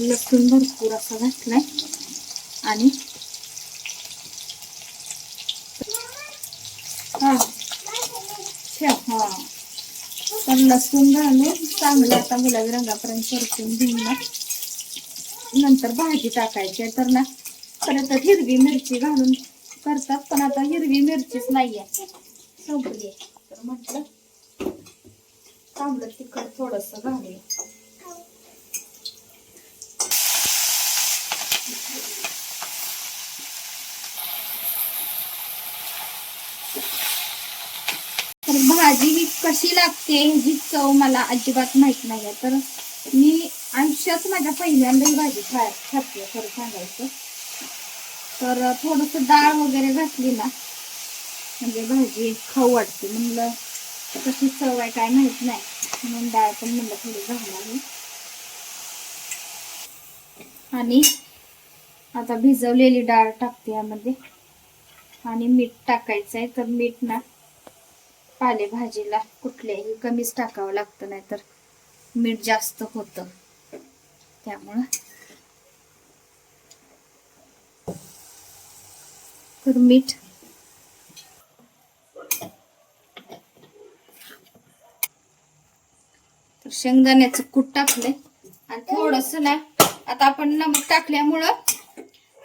लसूण भरपूर असा घातलाय. आणि हा. ठेव. तर लसूण घालून चांगलं आता गुलाबी रंगापर्यंत परतून घेऊन ना. नंतर भाजी टाकायची आहे. तर ना. परत हिरवी मिरची घालून करतात पण आता हिरवी मिरचीच नाहीये. संपली. तर म्हटलं चांगलं तिखट थोडस घालूया तर भाजी ही कशी लागते ही चव मला अजिबात माहीत नाही तर मी आयुष्यात माझ्या पहिल्यांदा ही भाजी खाय खाते खरं सांगायचं. तर थोडस डाळ वगैरे घातली ना म्हणजे भाजी खाऊ वाटते. म्हणलं कशी चव आहे काय माहीत नाही. म्हणून डाळ पण म्हणलं थोडी घालणार आणि आता भिजवलेली डाळ टाकते यामध्ये. आणि मीठ टाकायचं आहे तर मीठ ना पालेभाजीला कुठल्याही कमीच टाकावं लागतं नाही तर मीठ जास्त होतं. त्यामुळं. तर मीठ. तर शेंगदाण्याचं कूट टाकलंय. आणि थोडस ना आता आपण नमक टाकल्यामुळं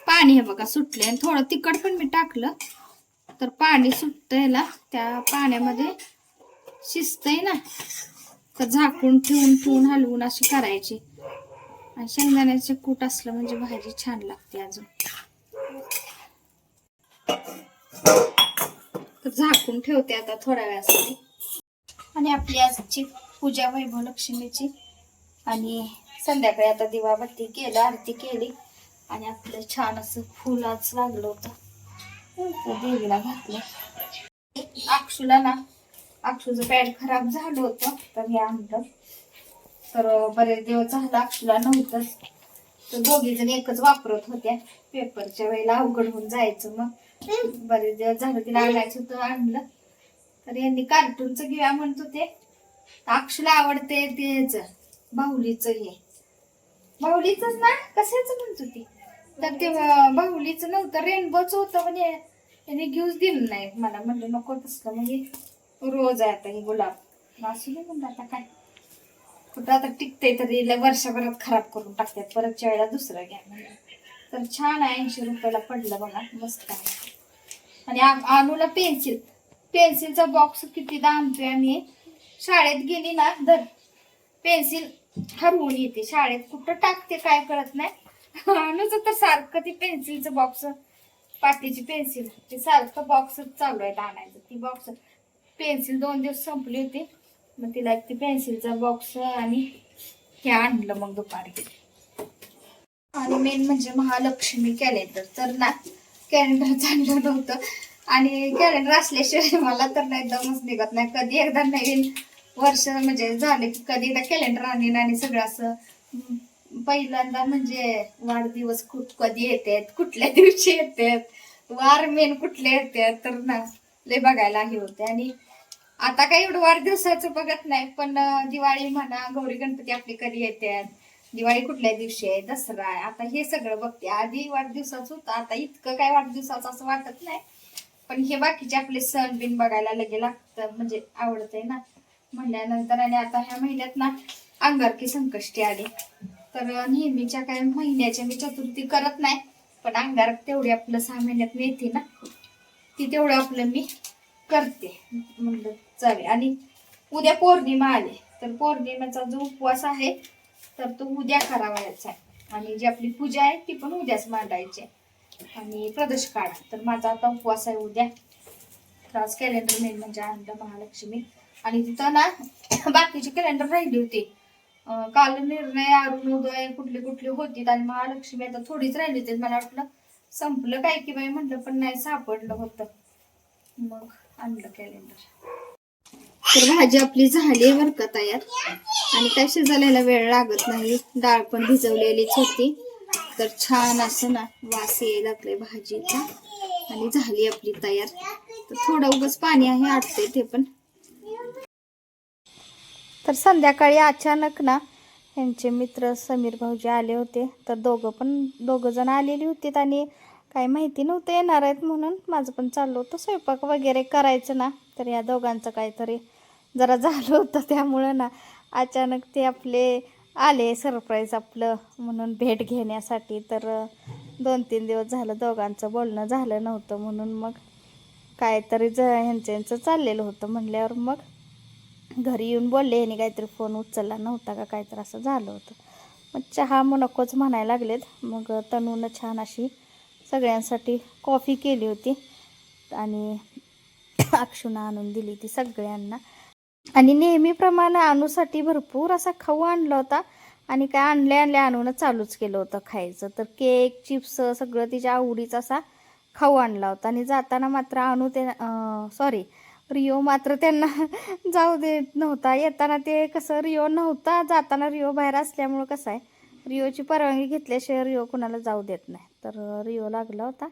पाणी हे बघा सुटले आणि थोडं तिखट पण मी टाकलं. तर पाणी सुटतंय ना त्या पाण्यामध्ये शिजतंय ना. तर झाकून ठेवून ठेवून हलवून अशी करायची. आणि शेंगदाण्याचे कूट असलं म्हणजे भाजी छान लागते अजून. तर झाकून ठेवते आता थोड्या वेळासाठी. आणि आपली आजची पूजा वैभव लक्ष्मीची आणि संध्याकाळी आता दिवाबत्ती केलं आरती केली. आणि आपलं छान असं फुल लागलं होतं. देवीला घातलं अक्षूला ना अक्षूचं पॅड खराब झालं होतं तर हे आणलं. तर बरेच दिवस झालं अक्षूला नव्हतंच. तर दोघी जण एकच वापरत होत्या. पेपरच्या वेळेला अवघड होऊन जायचं मग. बरेच दिवस झालं तिला आणायचं होतं आणलं. तर यांनी कार्टूनचं घेऊया म्हणत होते. अक्षूला आवडते तेच. बाहुलीचं हे. बाहुलीच ना? कशाच म्हणत होती? तर ते बाहुलीचं नव्हतं. रेनबोच होतं म्हणजे त्याने घेऊच दिलं नाही. मला म्हणलं नको तसलं. म्हणजे रोज आहे आता हे गुलाब. असू दे म्हणलं आता काय? कुठं आता टिकते तरी वर्षभरात खराब करून टाकतात. परतच्या वेळेला दुसरं घ्या म्हणलं. तर छान आहे ऐंशी रुपयाला पडलं बघा. मस्त आहे. आणि आ- अनुला पेन्सिल. पेन्सिलचा बॉक्स कितीदा आणतोय आम्ही शाळेत गेली ना दर पेन्सिल हरवून येते. शाळेत कुठं टाकते काय कळत नाही. अनुचं तर सारखं ती पेन्सिलचं बॉक्स पाटीची पेन्सिल ते सारखं बॉक्सच चालू आहे आणायचं. ती बॉक्स पेन्सिल दोन दिवस संपली होती. मग तिला एक ती पेन्सिलचा बॉक्स आणि हे आणलं मग दुपारी. आणि मेन म्हणजे महालक्ष्मी कॅलेंडर तर ना कॅलेंडर चांगलं नव्हतं. आणि कॅलेंडर असल्याशिवाय मला तर नाही दमच निघत नाही. कधी एकदा नवीन वर्ष म्हणजे झाले की कधी एकदा कॅलेंडर आणीन आणि सगळं असं पहिल्यांदा म्हणजे वाढदिवस कुठ कधी येतात कुठल्या दिवशी येतात वार मेन कुठले येतात तर ना लय बघायला हे होते आणि आता काही एवढं वाढदिवसाचं बघत नाही पण दिवाळी म्हणा गौरी गणपती आपली कधी येतात दिवाळी कुठल्या दिवशी आहे दसरा आहे आता हे सगळं बघते. आधी वाढदिवसाचं होतं आता इतकं काय वाढदिवसाचं असं वाटत नाही. पण हे बाकीचे आपले सण बिन बघायला लगे लागतं म्हणजे आवडतंय ना. म्हणल्यानंतर आणि आता ह्या महिन्यात ना अंगारकी संकष्टी आली. तर नेहमीच्या काय महिन्याच्या मी चतुर्थी करत नाही पण अंगारक तेवढी आपलं सहा महिन्यात मिळते ना. ती तेवढं आपलं मी करते. म्हणलं चालेल. आणि उद्या पौर्णिमा आली तर पौर्णिमेचा जो उपवास आहे तर तो उद्या करावायचा आहे. आणि जी आपली पूजा आहे ती पण उद्याच मांडायची आणि प्रदोष काढा. तर माझा आता उपवास आहे उद्या. त्रास आज कॅलेंडर मेन म्हणजे आणलं महालक्ष्मी. आणि तिथं ना बाकीची कॅलेंडर राहिली होती. काल निर्णय अरुणोदय कुठली कुठली होती आणि महालक्ष्मी आता थोडीच राहिली होती मला वाटलं संपलं काय की बाई म्हटलं पण नाही सापडलं होतं. मग आणलं कॅलेंडर तर भाजी आपली झाली बरं का तयार. आणि काय शिजायला वेळ लागत नाही. डाळ पण भिजवलेलीच होती. तर छान असं ना वास यायला लागलाय भाजीचा. आणि झाली आपली तयार. तर थोडं उगच पाणी आहे आटते ते पण. तर संध्याकाळी अचानक ना यांचे मित्र समीर भाऊजी आले होते. तर दोघं पण दोघं जण आलेली होती आणि काही माहिती नव्हतं येणार आहेत म्हणून माझं पण चाललं होतं स्वयंपाक वगैरे करायचं ना. तर या दोघांचं काहीतरी जरा झालं होतं त्यामुळं ना अचानक ते आपले आले सरप्राईज आपलं म्हणून भेट घेण्यासाठी. तर दोन तीन दिवस झालं दोघांचं बोलणं झालं नव्हतं म्हणून मग काहीतरी ज ह्यांचं यांचं चाललेलं होतं म्हणल्यावर मग घरी येऊन बोलले ह्याने काहीतरी फोन उचलला नव्हता का? काहीतरी असं झालं होतं. मग चहा मग नकोच म्हणायला लागलेत. मग तनूनं छान अशी सगळ्यांसाठी कॉफी केली होती आणि अक्षुनं आणून दिली ती सगळ्यांना. आणि नेहमीप्रमाणे आणूसाठी भरपूर असा खाऊ आणला होता आणि काय आणले आणले आणून चालूच केलं होतं खायचं. तर केक चिप्स सगळं तिच्या आवडीचा असा खाऊ आणला होता. आणि जाताना मात्र आणू ते सॉरी रिओ मात्र त्यांना जाऊ देत नव्हता. येताना ते कसं रिओ नव्हता जाताना रिओ बाहेर असल्यामुळं कसं आहे रिओची परवानगी घेतल्याशिवाय रिओ कुणाला जाऊ देत नाही. तर रिओ लागला होता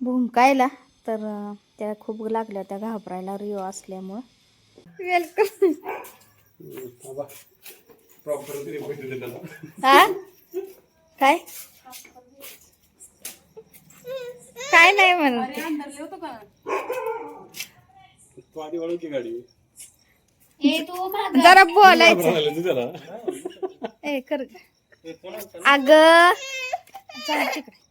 भुंकायला तर अं, त्याला खूप लागल्या होत्या घाबरायला रिओ असल्यामुळं. वेलकम हा? काय? काय नाही म्हणत. तू आधी वळू की गाडी? जरा बोलायचं. ए कर. अग. चल तिकडे.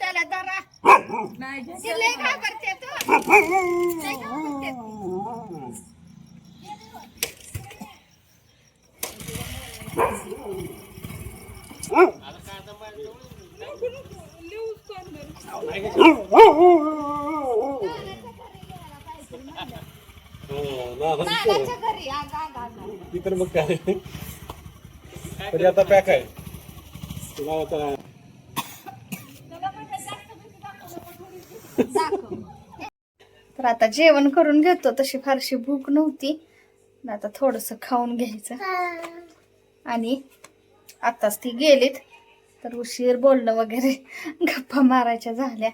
त्याला जरा. ती लय घाबरते तू. लय घाबरते ती. नानाच्या घरी अग अग अग ती तर मग काय तरी आता पॅक आहे तुला आता तर आता जेवण करून घेतो तशी फारशी भूक नव्हती. आता थोडस खाऊन घ्यायचं. आणि आताच ती गेलीत. तर उशीर बोलणं वगैरे गप्पा मारायच्या झाल्या.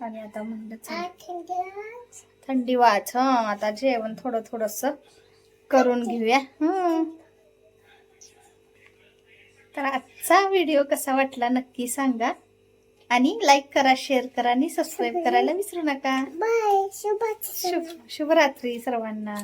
आणि आता म्हणलं. थंडी वाच हा आता जेवण थोडं थोडस करून घेऊया हं. तर आजचा व्हिडिओ कसा वाटला नक्की सांगा. आणि लाईक करा शेअर करा आणि सबस्क्राईब करायला विसरू नका. बाय शुभ शुभ शुभरात्री सर्वांना.